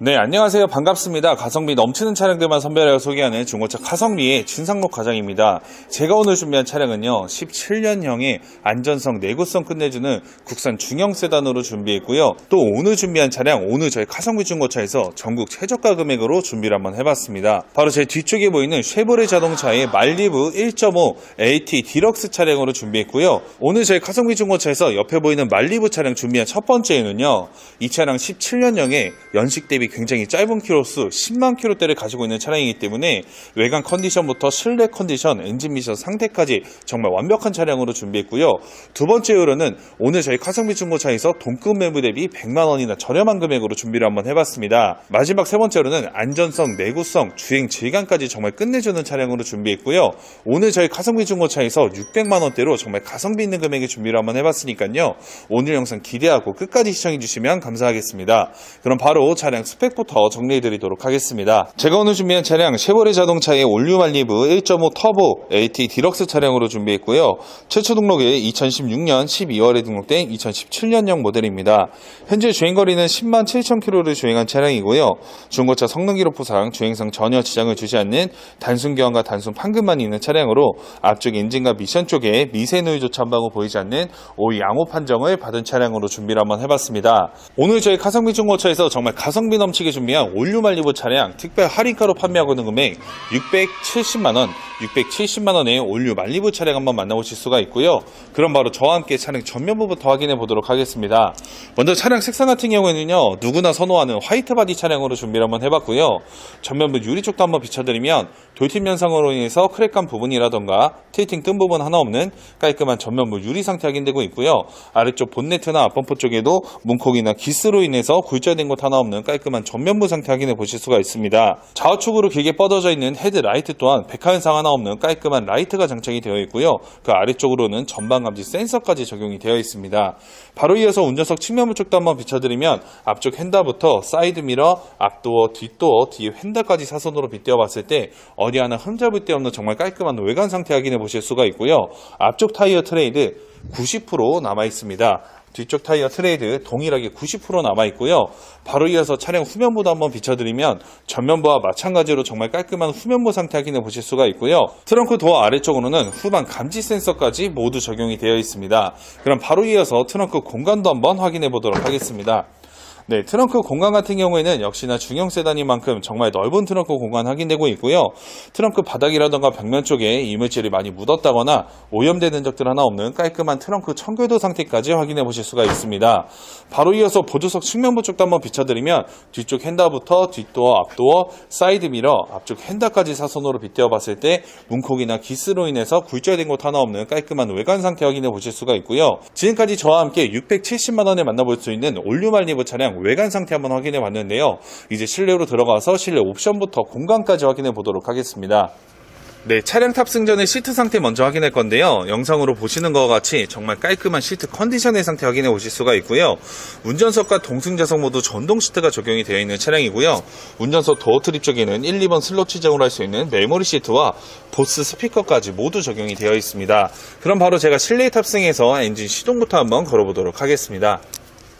네, 안녕하세요. 반갑습니다. 가성비 넘치는 차량들만 선별하여 소개하는 중고차 카성비의 진상록 과장입니다. 제가 오늘 준비한 차량은요, 17년형의 안전성, 내구성 끝내주는 국산 중형 세단으로 준비했고요. 또 오늘 준비한 차량, 오늘 저희 카성비 중고차에서 전국 최저가 금액으로 준비를 한번 해봤습니다. 바로 제 뒤쪽에 보이는 쉐보레 자동차의 말리브 1.5 AT 디럭스 차량으로 준비했고요. 오늘 저희 카성비 중고차에서 옆에 보이는 말리브 차량 준비한 첫 번째는요, 이 차량 17년형의 연식 대비 굉장히 짧은 키로수 10만 킬로대를 가지고 있는 차량이기 때문에 외관 컨디션부터 실내 컨디션, 엔진 미션 상태까지 정말 완벽한 차량으로 준비했고요. 두 번째 으로는 오늘 저희 카성비 중고차에서 동급 매물 대비 100만 원이나 저렴한 금액으로 준비를 한번 해봤습니다. 마지막 세 번째로는 안전성, 내구성, 주행 질감까지 정말 끝내주는 차량으로 준비했고요. 오늘 저희 카성비 중고차에서 600만 원대로 정말 가성비 있는 금액에 준비를 한번 해봤으니까요. 오늘 영상 기대하고 끝까지 시청해주시면 감사하겠습니다. 그럼 바로 차량 스펙부터 정리해드리도록 하겠습니다. 제가 오늘 준비한 차량 쉐보레 자동차의 올류 말리브 1.5 터보 AT 디럭스 차량으로 준비했고요. 최초 등록일 2016년 12월에 등록된 2017년형 모델입니다. 현재 주행거리는 10만 7천 킬로를 주행한 차량이고요. 중고차 성능 기록부상 주행성 전혀 지장을 주지 않는 단순 교환과 단순 판금만 있는 차량으로 앞쪽 엔진과 미션 쪽에 미세 노이조차 한 방울 보이지 않는 오이 양호 판정을 받은 차량으로 준비를 한번 해봤습니다. 오늘 저희 가성비 중고차에서 정말 가성비 넘 치게 준비한 올류 말리브 차량 특별 할인가로 판매하고 있는 금액 670만원, 670만원의 올류 말리브 차량 한번 만나보실 수가 있고요. 그럼 바로 저와 함께 차량 전면부부터 확인해 보도록 하겠습니다. 먼저 차량 색상 같은 경우에는요, 누구나 선호하는 화이트 바디 차량으로 준비를 한번 해봤고요. 전면부 유리 쪽도 한번 비춰드리면 돌팀 현상으로 인해서 크랙한 부분이라던가 틸팅 뜬 부분 하나 없는 깔끔한 전면부 유리 상태 확인되고 있고요. 아래쪽 본네트나 앞범퍼 쪽에도 문콕이나 기스로 인해서 굴절된 곳 하나 없는 깔끔한 전면부 상태 확인해 보실 수가 있습니다. 좌우측으로 길게 뻗어져 있는 헤드 라이트 또한 백화 현상 하나 없는 깔끔한 라이트가 장착이 되어 있고요. 그 아래쪽으로는 전방 감지 센서까지 적용이 되어 있습니다. 바로 이어서 운전석 측면부 쪽도 한번 비춰드리면 앞쪽 핸다부터 사이드 미러, 앞도어, 뒷도어, 뒤에 핸다까지 사선으로 빗대어 봤을 때 어디 하나 흠잡을 데 없는 정말 깔끔한 외관 상태 확인해 보실 수가 있고요. 앞쪽 타이어 트레이드 90% 남아 있습니다. 뒤쪽 타이어 트레이드 동일하게 90% 남아 있고요. 바로 이어서 차량 후면부도 한번 비춰드리면 전면부와 마찬가지로 정말 깔끔한 후면부 상태 확인해 보실 수가 있고요. 트렁크 도어 아래쪽으로는 후방 감지 센서까지 모두 적용이 되어 있습니다. 그럼 바로 이어서 트렁크 공간도 한번 확인해 보도록 하겠습니다. 네, 트렁크 공간 같은 경우에는 역시나 중형 세단인 만큼 정말 넓은 트렁크 공간 확인되고 있고요. 트렁크 바닥이라던가 벽면 쪽에 이물질이 많이 묻었다거나 오염된 흔적들 하나 없는 깔끔한 트렁크 청결도 상태까지 확인해 보실 수가 있습니다. 바로 이어서 보조석 측면부 쪽도 한번 비춰드리면 뒤쪽 핸다부터 뒷도어, 앞도어, 사이드 미러, 앞쪽 핸다까지 사선으로 빗대어 봤을 때 문콕이나 기스로 인해서 굴절된 곳 하나 없는 깔끔한 외관 상태 확인해 보실 수가 있고요. 지금까지 저와 함께 670만 원에 만나볼 수 있는 올류말리브 외관 상태 한번 확인해 봤는데요. 이제 실내로 들어가서 실내 옵션부터 공간까지 확인해 보도록 하겠습니다. 네, 차량 탑승 전에 시트 상태 먼저 확인할 건데요. 영상으로 보시는 것과 같이 정말 깔끔한 시트 컨디션의 상태 확인해 보실 수가 있고요. 운전석과 동승자석 모두 전동 시트가 적용이 되어 있는 차량이고요. 운전석 도어 트립 쪽에는 1, 2번 슬롯 지정을 할 수 있는 메모리 시트와 보스 스피커까지 모두 적용이 되어 있습니다. 그럼 바로 제가 실내 탑승해서 엔진 시동부터 한번 걸어보도록 하겠습니다.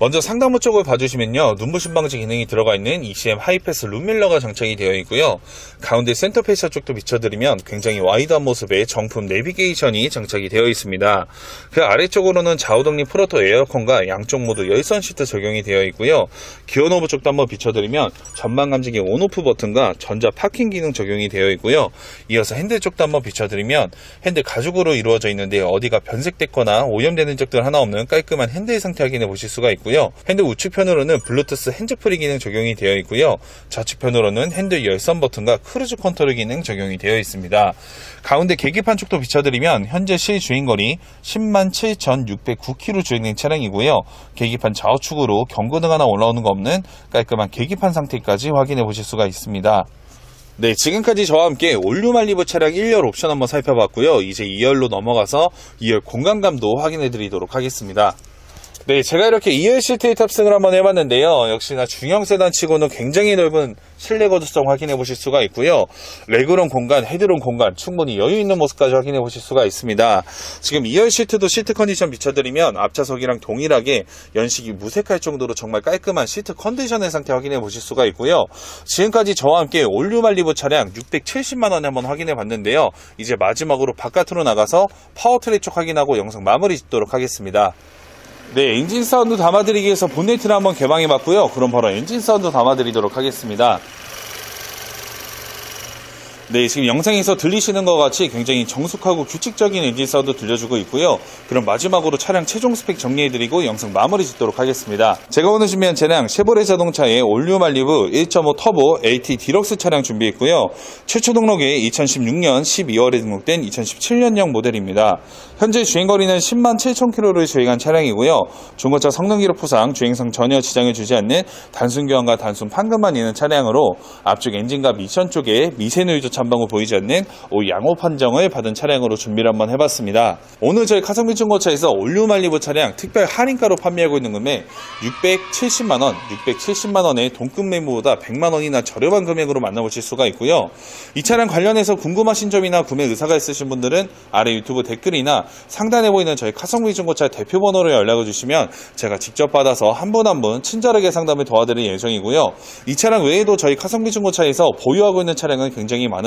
먼저 상단부 쪽을 봐주시면요. 눈부신 방지 기능이 들어가 있는 ECM 하이패스 룸밀러가 장착이 되어 있고요. 가운데 센터 페이셔 쪽도 비춰드리면 굉장히 와이드한 모습의 정품 내비게이션이 장착이 되어 있습니다. 그 아래쪽으로는 좌우 독립 프로토 에어컨과 양쪽 모두 열선 시트 적용이 되어 있고요. 기어 노브 쪽도 한번 비춰드리면 전방 감지기 온오프 버튼과 전자 파킹 기능 적용이 되어 있고요. 이어서 핸들 쪽도 한번 비춰드리면 핸들 가죽으로 이루어져 있는데 어디가 변색됐거나 오염된 흔적들 하나 없는 깔끔한 핸들 상태 확인해 보실 수가 있고요. 있고요. 핸들 우측편으로는 블루투스 핸즈프리 기능 적용이 되어 있고요. 좌측편으로는 핸들 열선 버튼과 크루즈 컨트롤 기능 적용이 되어 있습니다. 가운데 계기판 쪽도 비춰드리면 현재 실 주행거리 10만 7,609km 주행된 차량이고요. 계기판 좌우측으로 경고등 하나 올라오는 거 없는 깔끔한 계기판 상태까지 확인해 보실 수가 있습니다. 네, 지금까지 저와 함께 올류말리브 차량 1열 옵션 한번 살펴봤고요. 이제 2열로 넘어가서 2열 공간감도 확인해 드리도록 하겠습니다. 네, 제가 이렇게 2열 시트에 탑승을 한번 해봤는데요. 역시나 중형 세단 치고는 굉장히 넓은 실내 거주성 확인해 보실 수가 있고요. 레그룸 공간, 헤드룸 공간 충분히 여유 있는 모습까지 확인해 보실 수가 있습니다. 지금 2열 시트도 시트 컨디션 비춰드리면 앞차석이랑 동일하게 연식이 무색할 정도로 정말 깔끔한 시트 컨디션의 상태 확인해 보실 수가 있고요. 지금까지 저와 함께 올류말리브 차량 670만 원에 한번 확인해 봤는데요. 이제 마지막으로 바깥으로 나가서 파워트레이 쪽 확인하고 영상 마무리 짓도록 하겠습니다. 네, 엔진 사운드 담아드리기 위해서 본네트를 한번 개방해 봤고요. 그럼 바로 엔진 사운드 담아드리도록 하겠습니다. 네, 지금 영상에서 들리시는 것 같이 굉장히 정숙하고 규칙적인 엔진 사운드 들려주고 있고요. 그럼 마지막으로 차량 최종 스펙 정리해드리고 영상 마무리 짓도록 하겠습니다. 제가 오늘 준비한 차량 쉐보레 자동차의 올류 말리브 1.5 터보 AT 디럭스 차량 준비했고요. 최초 등록에 2016년 12월에 등록된 2017년형 모델입니다. 현재 주행거리는 10만 7천 킬로를 주행한 차량이고요. 중고차 성능 기록 부상, 주행성 전혀 지장을 주지 않는 단순 교환과 단순 판금만 있는 차량으로 앞쪽 엔진과 미션 쪽에 미세 노이즈 참방을 보이지 않는 오 양호 판정을 받은 차량으로 준비를 한번 해봤습니다. 오늘 저희 카성비 중고차에서 올류 말리브 차량 특별 할인가로 판매하고 있는 금액 670만 원, 670만 원의 동급 매물보다 100만 원이나 저렴한 금액으로 만나보실 수가 있고요. 이 차량 관련해서 궁금하신 점이나 구매 의사가 있으신 분들은 아래 유튜브 댓글이나 상단에 보이는 저희 카성비 중고차 대표 번호로 연락을 주시면 제가 직접 받아서 한분 한 분 친절하게 상담을 도와드릴 예정이고요. 이 차량 외에도 저희 카성비 중고차에서 보유하고 있는 차량은 굉장히 많